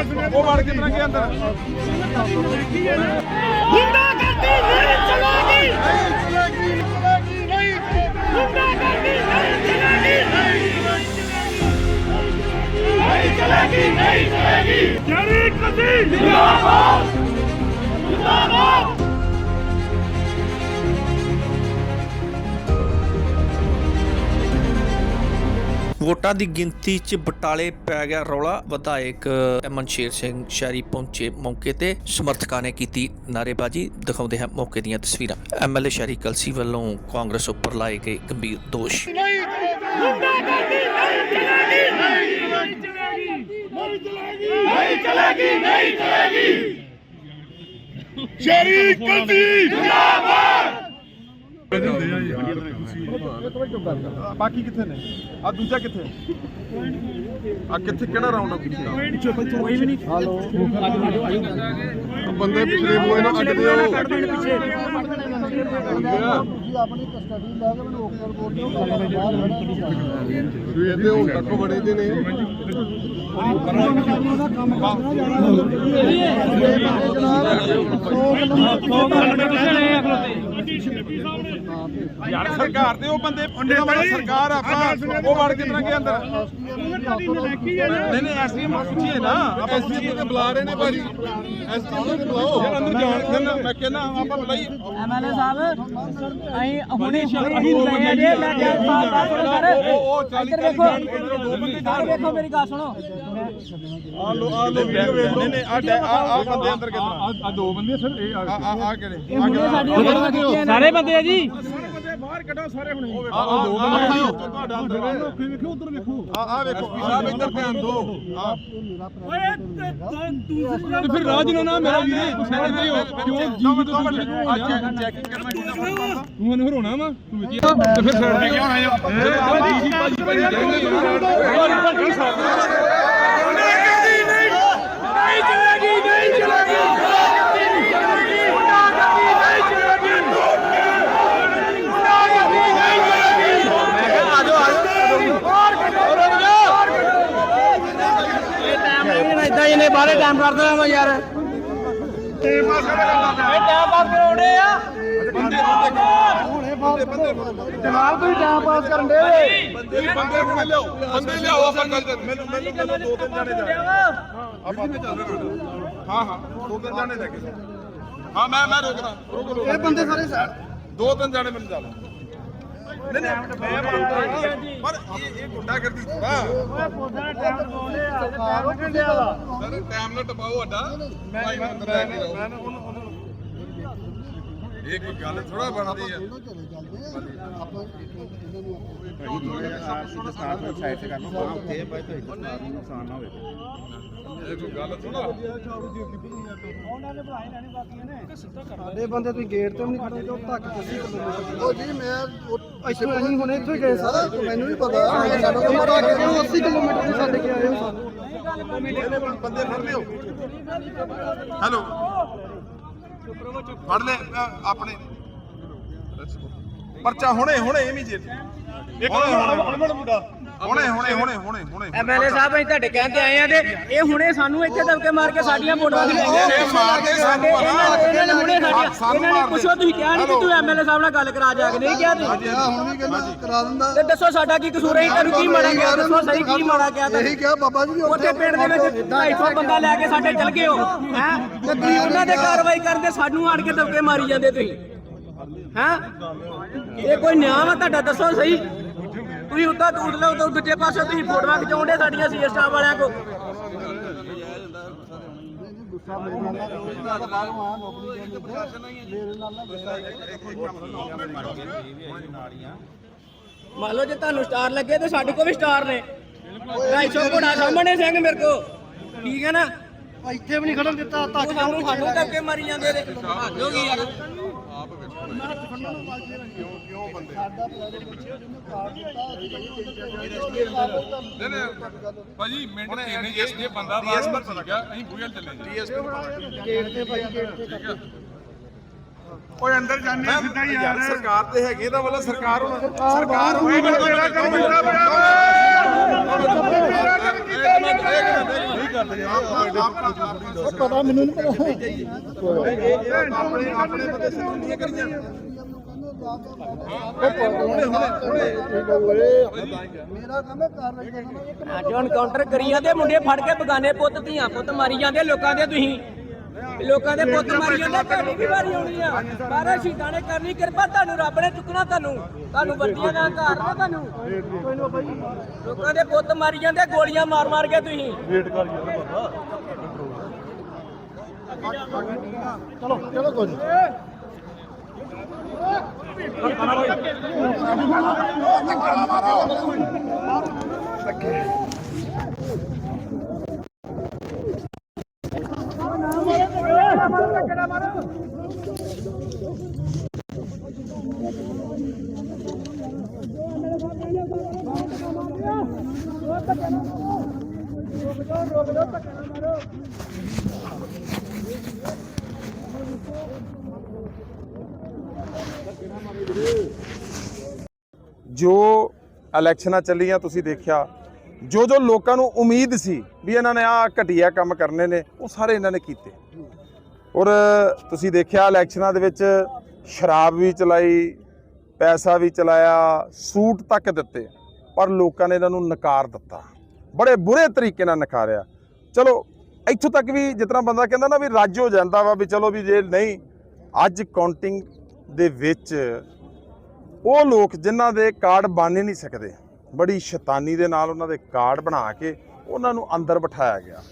ਉਹ ਵੜ ਕਿਤਨਾ ਗਿਆ ਅੰਦਰ ਗੁੰਡਾ ਕਰਦੀ ਨਹੀਂ ਚਲੇਗੀ ਗੁੰਡਾ ਕਰਦੀ ਨਹੀਂ ਚਲੇਗੀ ਨਹੀਂ ਚਲੇਗੀ ਨਹੀਂ ਚਲੇਗੀ ਜਿਹੜੀ ਕਦੀ ਜਿੰਦਾਬਾਦ ਵੋਟਾਂ ਦੀ ਗਿਣਤੀ 'ਚ ਬਟਾਲੇ ਪੈ ਗਿਆ ਰੌਲਾ। ਵਿਧਾਇਕ ਮਨਸ਼ੇਰ ਸਿੰਘ ਸ਼ਹਿਰੀ ਪਹੁੰਚੇ ਮੌਕੇ ਤੇ। ਸਮਰਥਕਾਂ ਨੇ ਕੀਤੀ ਨਾਰੇਬਾਜ਼ੀ ਦਿਖਾਉਂਦੇ ਹਨ ਮੌਕੇ ਦੀਆਂ ਤਸਵੀਰਾਂ। ਐਮਐਲਏ ਸ਼ਹਿਰੀ ਕਲਸੀ ਵੱਲੋਂ ਕਾਂਗਰਸ ਉੱਪਰ ਲਾਏ ਗਏ ਗੰਭੀਰ ਦੋਸ਼। ਗੁੰਡਾ ਕਰਦੀ ਜਿੰਦਾਬਾਦ! ਬਾਕੀ ਕਿੱਥੇ ਨੇ? ਆ ਦੂਜਾ ਕਿੱਥੇ? ਆ ਕਿੱਥੇ ਕਿਹੜਾ ਰਾਉਂਡ ਆ ਪਿੱਛੇ ਕੋਈ ਵੀ ਨਹੀਂ। ਹਾਲੋ। ਬੰਦੇ ਪਿਛਲੇ ਹੋਏ ਨਾ ਅੱਗੇ ਦੇ ਤੁਸੀਂ ਆਪਣੀ ਕਸਟਡੀ ਲੈ ਕੇ ਮੈਨੂੰ ਓਕਲ ਬੋਲ ਦਿਓ ਗੱਲ ਬਾਹਰ ਖੜਾ ਸਵੇਰ ਦੇ ਹੁਣ ਤੱਕ ਬੜੇ ਦੇ ਨੇ। ਯਾਰ ਸਰਕਾਰ ਦੇ ਉਹ ਬੰਦੇ ਜਿਹੜਾ ਵਾਲਾ ਸਰਕਾਰ ਆਪਾਂ ਉਹ ਵੜ ਕਿਤਨਾ ਗਿਆ ਅੰਦਰ। ਨਹੀਂ ਨਹੀਂ ਐਸਡੀਐਮ ਨੂੰ ਪੁੱਛੀਏ ਨਾ। ਆਪਾਂ ਪੁੱਛੀਏ। ਤੇ ਬੁਲਾ ਰਹੇ ਨੇ ਭਾਜੀ। ਐਸਡੀਐਮ ਨੂੰ ਬੁਲਾਓ। ਯਾਰ ਅੰਦਰ ਜਾਣ ਕਹਿੰਦਾ ਮੈਂ ਕਹਿੰਦਾ ਆਪਾਂ ਬੁਲਾਈਏ। ਐਮਐਲਏ ਸਾਹਿਬ ਅਸੀਂ ਹੁਣੇ ਹੀ ਲਏ ਜੇ ਮੈਂ ਕਿਹਾ ਸਾਹਿਬ ਦਾ ਸਰ ਉਹ ਉਹ ਚਾਲੀ ਇੱਧਰ ਵੇਖੋ ਸਰ ਵੇਖੋ ਮੇਰੀ ਗੱਲ ਸੁਣੋ। ਆ ਲੋ ਆ ਲੋ ਵੀਡੀਓ ਵੇਖ ਲਓ। ਨਹੀਂ ਆ ਡੈ- ਆ ਆ ਬੰਦੇ ਅੰਦਰ ਕਿਤਨਾ ਆ? ਦੋ ਬੰਦੇ ਸਰ ਇਹ ਆ ਆ ਕਿਹੜੇ? ਬੰਦੇ ਆ ਜੀ। ਆ ਆ ਦੋ ਬੰਦੇ ਤੁਹਾਡਾ ਅੰਦਰ ਵੇਖੋ ਉਧਰ ਵੇਖੋ ਆ ਆ ਵੇਖੋ ਸਾਹਿਬ ਇੱਧਰ ਧਿਆਨ ਦਿਓ। ਆ ਤੇ ਫਿਰ ਰਾਜ ਨਾ ਨਾ ਮੇਰਾ ਵੀਰੇ ਤੂੰ ਸਾਰੇ ਵੀਰੇ ਹੋ ਕਿਉਂ ਜੀ ਦੋ ਮਿੰਟ ਆ ਚੈਕਿੰਗ ਕਰਨਾ ਪੜਦਾ ਤੂੰ ਹਰਾਉਣਾ ਵਾ? ਤੂੰ ਵਿੱਚ ਤੇ ਫਿਰ ਸਾਈਡ ਤੇ ਕਿਉਂ ਆਇਆ ਜੀ ਜੀ ਭਾਜੀ ਭਾਜੀ ਨਹੀਂ ਚਲੇਗੀ ਨਹੀਂ ਚਲੇਗੀ ਗੁੰਡਾ ਕਰਦੀ ਨਹੀਂ ਚਲੇਗੀ ਗੁੰਡਾ ਕਰਦੀ ਨਹੀਂ ਚਲੇਗੀ ਮੈਂ ਕਿਹਾ ਆ ਜਾਓ ਆ ਜਾਓ ਬਾਹਰ ਕੱਢੋ ਬਾਹਰ ਇਹਨੇ ਬਾਹਰੇ ਟਾਈਮ ਕਰ ਦੇਣਾ ਵਾ ਯਾਰ। ਇਹ ਟਾਈਮ ਪਾਸ ਕਰਾਉਣੇ ਆ ਜਨਾਬ ਤੁਸੀਂ ਟਾਈਮ ਪਾਸ ਕਰਨ ਦੇ ਬੰਦੇ ਬੰਦੇ ਲਿਆਓ ਬੰਦੇ ਲਿਆਓ ਆਪਾਂ ਗੱਲ ਕਰ ਮੈਨੂੰ ਮੈਨੂੰ ਦੋ ਤਿੰਨ ਜਾਣੇ ਜਾ ਆਪਾਂ ਹਾਂ ਹਾਂ ਦੋ ਤਿੰਨ ਜਾਣੇ ਲੈ ਕੇ ਹਾਂ ਮੈਂ ਮੈਂ ਰੋਕਦਾ ਰੁਕ ਰੁਕ ਇਹ ਬੰਦੇ ਸਾਰੇ ਦੋ ਤਿੰਨ ਜਾਣੇ ਮੈਨੂੰ ਚੱਲ ਨਹੀਂ ਨਹੀਂ ਮੈਂ ਮੰਨਦਾ ਪਰ ਇਹ ਇਹ ਗੁੰਡਾ ਕਰਦੀ ਥੋੜਾ ਸਰ ਟਾਈਮ ਨਾਲ ਟਪਾਓ ਅੱਡਾ ਮੈਂ ਮੈਂ ਇਹ ਕੋਈ ਗੱਲ ਥੋੜਾ ਬਣਦੀ ਆ। ਚਲੇ ਜਾਂਦੇ ਆ। ਆਪਾਂ ਇਹਨਾਂ ਨੂੰ ਇਹ ਕੋਈ ਗੱਲ ਥੋੜਾ ਸਾਡੇ ਬੰਦੇ ਤੁਸੀਂ ਗੇਟ ਤੇ ਵੀ ਨਹੀਂ ਖੜੇ ਜੋ ਧੱਕ ਤੁਸੀਂ ਕਿਲੋਮੀਟਰ ਉਹ ਜੀ ਮੈਂ ਇੱਥੋਂ ਅਸੀਂ ਹੁਣੇ ਇੱਥੋਂ ਹੀ ਗਏ ਸਰ। ਮੈਨੂੰ ਵੀ ਪਤਾ। ਸਾਡਾ ਕਿਉਂ 80 ਕਿਲੋਮੀਟਰ ਤੋਂ ਛੱਡ ਕੇ ਆਏ ਹੋ? ਸਾਨੂੰ ਬੰਦੇ ਫੜ ਲਿਓ। ਹੈਲੋ। ਫੜ ਲੈ ਆਪਣੇ। ਪਰਚਾ ਹੁਣੇ ਹੁਣੇ ਇਮੀਡੀਏਟ ਇੱਕ ਹੁਣੇ ਮੁੰਡਾ। ਹੁਣੇ ਹੁਣੇ ਹੁਣੇ ਹੁਣੇ ਹੁਣੇ। ਐਮਐਲਏ ਸਾਹਿਬ ਅਸੀਂ ਤੁਹਾਡੇ ਕਹਿੰਦੇ ਆਏ ਆ ਤੇ ਇਹ ਹੁਣੇ ਸਾਨੂੰ ਇੱਥੇ ਦਬਕੇ ਮਾਰ ਕੇ ਸਾਡੀਆਂ ਫੋਟੋਆਂ ਖਿਚਾਈਆਂ ਨੇ ਇਹ ਮਾਰਦੇ ਸਾਨੂੰ ਇਹਨਾਂ ਨੇ ਇਹਨਾਂ ਨੇ ਹੁਣੇ ਸਾਡੀਆਂ ਸਾਨੂੰ ਇਹਨਾਂ ਨੇ ਮਾਰਦੇ। ਪੁੱਛੋ ਤੁਸੀਂ ਕਿਹਾ ਨਹੀਂ ਕਿ ਤੂੰ ਐਮਐਲਏ ਸਾਹਿਬ ਨਾਲ ਗੱਲ ਕਰਾ ਜਾ ਕੇ ਨਹੀਂ ਕਿਹਾ ਤੁਸੀਂ ਆ ਹੁਣ ਵੀ ਕਹਿੰਦਾ ਕਰਾ ਦਿੰਦਾ। ਤੇ ਦੱਸੋ ਸਾਡਾ ਕੀ ਕਸੂਰ ਹੈ? ਤੁਹਾਨੂੰ ਕੀ ਮਾੜਾ ਗਿਆ ਦੱਸੋ ਸਹੀ ਕੀ ਮਾੜਾ ਗਿਆ ਇਹੀ ਤੁਹਾਨੂੰ ਕਿਹਾ ਬਾਬਾ ਜੀ ਵੀ ਉੱਥੇ ਪਿੰਡ ਦੇ ਵਿੱਚ 250 ਬੰਦਾ ਲੈ ਕੇ ਸਾਡੇ ਚਲ ਗਏ ਹੋ ਹੈ? ਤੇ ਤੁਸੀਂ ਉਹਨਾਂ ਦੇ ਕਾਰਵਾਈ ਕਰਦੇ ਸਾਨੂੰ ਆਣ ਕੇ ਦਬਕੇ ਮਾਰੀ ਜਾਂਦੇ ਤੁਸੀਂ? ਹੈ? ਇਹ ਕੋਈ ਨਿਆਂ ਵਾ ਤੁਹਾਡਾ? ਦੱਸੋ ਸਹੀ। ਤੁਸੀਂ ਉੱਦਾਂ ਟੂਟ ਲਓ ਤੇ ਦੂਜੇ ਪਾਸੇ ਤੁਸੀਂ ਫੋਟੋਆਂ ਖਿਚਾਉਂਦੇ ਸਾਡੀਆਂ ਸੀ ਸਟਾਫ ਵਾਲਿਆਂ ਕੋ ਮੰਨ ਲਓ ਜੇ ਤੁਹਾਨੂੰ ਸਟਾਰ ਲੱਗੇ ਤੇ ਸਾਡੇ ਕੋ ਵੀ ਸਟਾਰ ਨੇ। 250 ਘੋੜਾ ਸਾਹਮਣੇ ਸਿੰਘ ਮੇਰੇ ਕੋ ਠੀਕ ਹੈ ਨਾ? ਇੱਥੇ ਵੀ ਨਹੀਂ ਖੜਨ ਦਿੱਤਾ ਉਹ ਸਾਨੂੰ ਸਾਨੂੰ ਧੱਕੇ ਮਾਰੀ ਜਾਂਦੇ ਨੇ ਹੱਦ ਹੋ ਗਈ ਯਾਰ। ਕਿਉਂ ਬੰਦੇ? ਸਾਡਾ ਪ੍ਰੈਜ਼ੀਡੈਂਟ ਜਿਹਨੂੰ ਕਾਰਡ ਦਿੱਤਾ ਨਹੀਂ ਨਹੀਂ ਭਾਜੀ ਮਿੰਟ ਇਹਨੇ ਜੇ ਇਹ ਬੰਦਾ ਬਾਹਰ ਠੀਕ ਆ ਅਸੀਂ ਬੂਹੇ ਚੱਲੇ ਜੀ। ਗੇਟ ਤੇ ਭਾਈ ਗੇਟ ਤੇ ਕਰਦੇ ਓਏ ਅੰਦਰ ਜਾਂਦੇ ਸਿੱਧਾ ਹੀ ਯਾਰ ਸਰਕਾਰ ਤੇ ਹੈਗੀ ਇਹਦਾ ਵੱਲੋਂ ਸਰਕਾਰ ਹੁਣ ਸਰਕਾਰ ਹੋਈ ਬੰਦਾ ਪਤਾ ਮੈਨੂੰ ਨਹੀਂ ਪਤਾ ਆਪਣੇ ਆਪਣੇ ਬੰਦੇ ਨਹੀਂ ਕਰੀਆਂ ਅੱਜ ਹੁਣ ਕਾਊਂਟਰ ਕਰੀ ਜਾਂਦੇ ਮੁੰਡੇ ਫੜ ਕੇ ਬਗਾਨੇ ਪੁੱਤ ਧੀਆਂ ਪੁੱਤ ਮਾਰੀ ਜਾਂਦੇ ਲੋਕਾਂ ਦੇ ਤੁਸੀਂ। ਲੋਕਾਂ ਦੇ ਪੁੱਤ ਮਾਰੀ ਜਾਂਦੇ ਤੁਹਾਡੀ ਵੀ ਵਾਰੀ ਆਉਣੀ ਆ। ਬਾਰਾ ਸ਼ੀਤਾਂ ਨੇ ਕਰਨੀ ਕਿਰਪਾ ਤੁਹਾਨੂੰ ਰੱਬ ਨੇ ਚੁੱਕਣਾ ਤੁਹਾਨੂੰ। ਤੁਹਾਨੂੰ ਵਰਦੀਆਂ ਦਾ ਘਰ ਨਾ ਤੁਹਾਨੂੰ। ਲੋਕਾਂ ਦੇ ਪੁੱਤ ਮਾਰੀ ਜਾਂਦੇ ਗੋਲੀਆਂ ਮਾਰ ਮਾਰ ਕੇ ਤੁਸੀਂ। ਚਲੋ ਕੋਈ ਜੋ ਇਲੈਕਸ਼ਨਾਂ ਚੱਲੀਆਂ, ਤੁਸੀਂ ਦੇਖਿਆ, ਜੋ ਜੋ ਲੋਕਾਂ ਨੂੰ ਉਮੀਦ ਸੀ ਵੀ ਇਹਨਾਂ ਨੇ ਆ ਘਟੀਆ ਕੰਮ ਕਰਨੇ ਨੇ, ਉਹ ਸਾਰੇ ਇਹਨਾਂ ਨੇ ਕੀਤੇ। ਔਰ ਤੁਸੀਂ ਦੇਖਿਆ, ਇਲੈਕਸ਼ਨਾਂ ਦੇ ਵਿੱਚ ਸ਼ਰਾਬ ਵੀ ਚਲਾਈ, ਪੈਸਾ ਵੀ ਚਲਾਇਆ, ਸੂਟ ਤੱਕ ਦਿੱਤੇ, ਪਰ ਲੋਕਾਂ ਨੇ ਇਹਨਾਂ ਨੂੰ ਨਕਾਰ ਦਿੱਤਾ। ਬੜੇ ਬੁਰੇ ਤਰੀਕੇ ਨਾਲ ਨਕਾਰਿਆ। ਚਲੋ ਇੱਥੋਂ ਤੱਕ ਵੀ ਜਿਤਨਾ ਬੰਦਾ ਕਹਿੰਦਾ ਨਾ ਵੀ ਰੱਜ ਹੋ ਜਾਂਦਾ ਵਾ ਵੀ ਚਲੋ ਵੀ ਜੇ ਨਹੀਂ ਅੱਜ ਕਾਊਂਟਿੰਗ ਦੇ ਵਿੱਚ ਉਹ ਲੋਕ ਜਿਨ੍ਹਾਂ ਦੇ ਕਾਰਡ ਬਣ ਨਹੀਂ ਸਕਦੇ ਬੜੀ ਸ਼ੈਤਾਨੀ ਦੇ ਨਾਲ ਉਹਨਾਂ ਦੇ ਕਾਰਡ ਬਣਾ ਕੇ ਉਹਨਾਂ ਨੂੰ ਅੰਦਰ ਬਿਠਾਇਆ ਗਿਆ।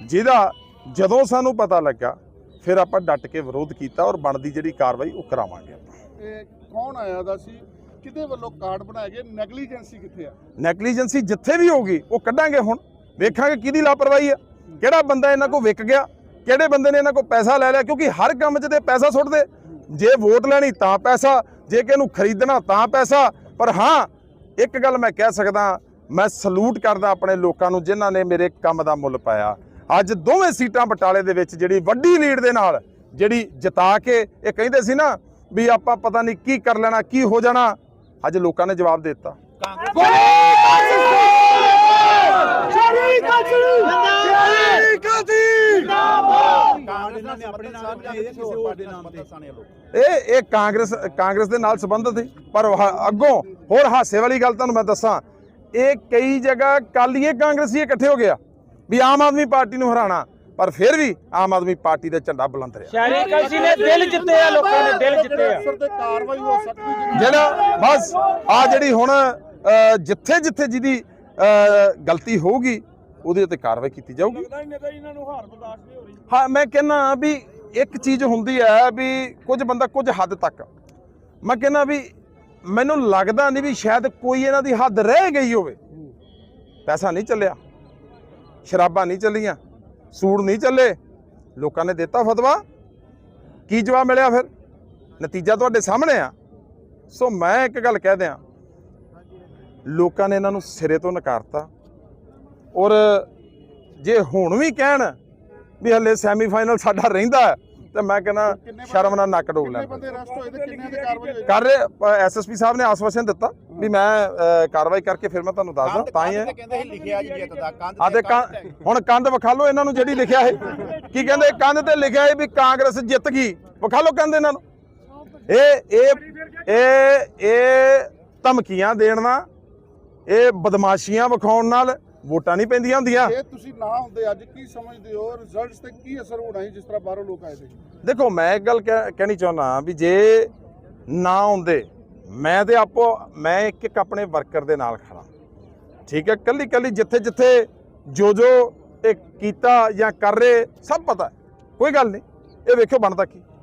ਜਿਹਦਾ ਜਦੋਂ ਸਾਨੂੰ ਪਤਾ ਲੱਗਾ ਫਿਰ ਆਪਾਂ ਡਟ ਕੇ ਵਿਰੋਧ ਕੀਤਾ ਔਰ ਬਣਦੀ ਜਿਹੜੀ ਕਾਰਵਾਈ ਉਹ ਕਰਾਵਾਂਗੇ ਆਪਾਂ। ਇਹ ਕੌਣ ਆਇਆ ਦਾ ਸੀ? ਕਿਹਦੇ ਵੱਲੋਂ ਕਾਰਡ ਬਣਾਏ ਗਏ? ਨੈਗਲੀਜੈਂਸੀ ਕਿੱਥੇ ਆ? ਨੈਗਲੀਜੈਂਸੀ ਜਿੱਥੇ ਵੀ ਹੋਊਗੀ ਉਹ ਕੱਢਾਂਗੇ ਹੁਣ। ਵੇਖਾਂਗੇ ਕਿਹਦੀ ਲਾਪਰਵਾਹੀ ਆ। ਕਿਹੜਾ ਬੰਦਾ ਇਹਨਾਂ ਕੋ ਵਿਕ ਗਿਆ? ਕਿਹੜੇ ਬੰਦੇ ਨੇ ਇਹਨਾਂ ਕੋ ਪੈਸਾ ਲੈ ਲਿਆ? ਕਿਉਂਕਿ ਹਰ ਕੰਮ 'ਚ ਤੇ ਪੈਸਾ ਸੁੱਟਦੇ। ਜੇ ਵੋਟ ਲੈਣੀ ਤਾਂ ਪੈਸਾ, ਜੇ ਕਿ ਇਹਨੂੰ ਖਰੀਦਣਾ ਤਾਂ ਪੈਸਾ। ਪਰ ਹਾਂ, ਇੱਕ ਗੱਲ ਮੈਂ ਕਹਿ ਸਕਦਾ, ਮੈਂ ਸਲੂਟ ਕਰਦਾ ਆਪਣੇ ਲੋਕਾਂ ਨੂੰ, ਜਿਨ੍ਹਾਂ ਨੇ ਮੇਰੇ ਕੰਮ ਦਾ ਮੁੱਲ ਪਾਇਆ। ਅੱਜ ਦੋਵੇਂ ਸੀਟਾਂ ਬਟਾਲੇ ਦੇ ਵਿੱਚ ਜਿਹੜੀ ਵੱਡੀ ਲੀਡ ਦੇ ਨਾਲ, ਜਿਹੜੀ ਜਿਤਾ ਕੇ ਇਹ ਕਹਿੰਦੇ ਸੀ ਨਾ ਵੀ ਆਪਾਂ ਪਤਾ ਨਹੀਂ ਕੀ ਕਰ ਲੈਣਾ, ਕੀ ਹੋ ਜਾਣਾ, ਅੱਜ ਲੋਕਾਂ ਨੇ ਜਵਾਬ ਦਿੱਤਾ। ਦੇ ਇਹ ਇਹ ਕਾਂਗਰਸ ਕਾਂਗਰਸ ਦੇ ਨਾਲ ਸੰਬੰਧਿਤ ਸੀ ਪਰ ਹ- ਅੱਗੋਂ ਹੋਰ ਹਾਸੇ ਵਾਲੀ ਗੱਲ ਤੁਹਾਨੂੰ ਮੈਂ ਦੱਸਾਂ। ਇਹ ਕਈ ਜਗ੍ਹਾ ਕੱਲ ਹੀ ਇਹ ਕਾਂਗਰਸੀ ਇਕੱਠੇ ਹੋ ਗਿਆ ਵੀ ਆਮ ਆਦਮੀ ਪਾਰਟੀ ਨੂੰ ਹਰਾਣਾ ਪਰ ਫਿਰ ਵੀ ਆਮ ਆਦਮੀ ਪਾਰਟੀ ਦਾ ਝੰਡਾ ਬੁਲੰਦ ਰਿਹਾ। ਸ਼ਹਿਰੀ ਕਲਸੀ ਨੇ ਦਿਲ ਜਿੱਤੇ ਆ ਲੋਕਾਂ ਦੇ ਦਿਲ ਜਿੱਤੇ ਆ। ਕਾਰਵਾਈ ਹੋ ਸਕਦੀ ਜਿਹੜੀ ਬਸ ਆ ਜਿਹੜੀ ਹੁਣ ਜਿੱਥੇ ਜਿੱਥੇ ਜਿਹਦੀ ਗਲਤੀ ਹੋਊਗੀ ਉਹਦੇ ਉੱਤੇ ਕਾਰਵਾਈ ਕੀਤੀ ਜਾਊਗੀ। ਹਾਂ ਮੈਂ ਕਹਿੰਨਾ ਵੀ ਇੱਕ ਚੀਜ਼ ਹੁੰਦੀ ਹੈ ਵੀ ਕੁਝ ਬੰਦਾ ਕੁਝ ਹੱਦ ਤੱਕ। ਮੈਂ ਕਹਿੰਨਾ ਵੀ ਮੈਨੂੰ ਲੱਗਦਾ ਨਹੀਂ ਵੀ ਸ਼ਾਇਦ ਕੋਈ ਇਹਨਾਂ ਦੀ ਹੱਦ ਰਹਿ ਗਈ ਹੋਵੇ। ਪੈਸਾ ਨਹੀਂ ਚੱਲਿਆ ਸ਼ਰਾਬਾਂ ਨਹੀਂ ਚੱਲੀਆਂ ਸੂੜ ਨਹੀਂ ਚੱਲੇ ਲੋਕਾਂ ਨੇ ਦਿੱਤਾ ਫਤਵਾ। ਕੀ ਜਵਾਬ ਮਿਲਿਆ ਫਿਰ? ਨਤੀਜਾ ਤੁਹਾਡੇ ਸਾਹਮਣੇ ਆ। ਸੋ ਮੈਂ ਇੱਕ ਗੱਲ ਕਹਿ ਦਿਆਂ ਲੋਕਾਂ ਨੇ ਇਹਨਾਂ ਨੂੰ ਸਿਰੇ ਤੋਂ ਨਕਾਰਤਾ। ਔਰ ਜੇ ਹੁਣ ਵੀ ਕਹਿਣ ਵੀ ਹਲੇ ਸੈਮੀਫਾਈਨਲ ਸਾਡਾ ਰਹਿੰਦਾ ਹੈ, ਤੇ ਮੈਂ ਕਹਿੰਦਾ ਸ਼ਰਮ ਨਾਲ ਨੱਕ ਡੋਬ ਲੈਣ। ਕਰ ਰਹੇ ਐਸਐਸਪੀ ਸਾਹਿਬ ਨੇ ਆਸਵਾਸ਼ਨ ਦਿੱਤਾ ਵੀ ਮੈਂ ਕਾਰਵਾਈ ਕਰਕੇ ਫਿਰ ਮੈਂ ਤੁਹਾਨੂੰ ਦੱਸਦਾ ਤਾਂ ਹੀ ਆ ਤੇ ਹੁਣ ਕੰਧ ਵਿਖਾ ਲਓ ਇਹਨਾਂ ਨੂੰ ਜਿਹੜੀ ਲਿਖਿਆ ਹੈ ਕੀ ਕਹਿੰਦੇ ਕੰਧ ਤੇ ਲਿਖਿਆ ਹੈ ਵੀ ਕਾਂਗਰਸ ਜਿੱਤ ਗਈ। ਵਿਖਾ ਲਓ ਕੰਧ ਇਹਨਾਂ ਨੂੰ। ਇਹ ਇਹ ਇਹ ਇਹ ਧਮਕੀਆਂ ਦੇਣ ਨਾਲ ਇਹ ਬਦਮਾਸ਼ੀਆਂ ਵਿਖਾਉਣ ਨਾਲ ਵੋਟਾਂ ਨਹੀਂ ਪੈਂਦੀਆਂ ਹੁੰਦੀਆਂ। ਜੇ ਤੁਸੀਂ ਨਾ ਹੁੰਦੇ ਅੱਜ ਕੀ ਸਮਝਦੇ ਹੋ? ਰਿਜ਼ਲਟਸ ਤੇ ਕੀ ਅਸਰ ਹੋਣਾ ਸੀ ਜਿਸ ਤਰ੍ਹਾਂ ਬਾਹਰੋਂ ਲੋਕ ਆਏ ਸੀ? ਦੇਖੋ ਮੈਂ ਇੱਕ ਗੱਲ ਕਹਿ- ਕਹਿਣੀ ਚਾਹੁੰਦਾ ਵੀ ਜੇ ਨਾ ਹੁੰਦੇ ਮੈਂ ਤੇ ਆਪੋ ਮੈਂ ਇੱਕ ਇੱਕ ਆਪਣੇ ਵਰਕਰ ਦੇ ਨਾਲ ਖੜਾ ਠੀਕ ਹੈ ਕੱਲੀ ਕੱਲੀ ਜਿੱਥੇ ਜਿੱਥੇ ਜੋ ਜੋ ਇਹ ਕੀਤਾ ਜਾਂ ਕਰ ਰਹੇ ਸਭ ਪਤਾ। ਕੋਈ ਗੱਲ ਨਹੀਂ। ਇਹ ਵੇਖਿਓ ਬਣਦਾ ਕੀ।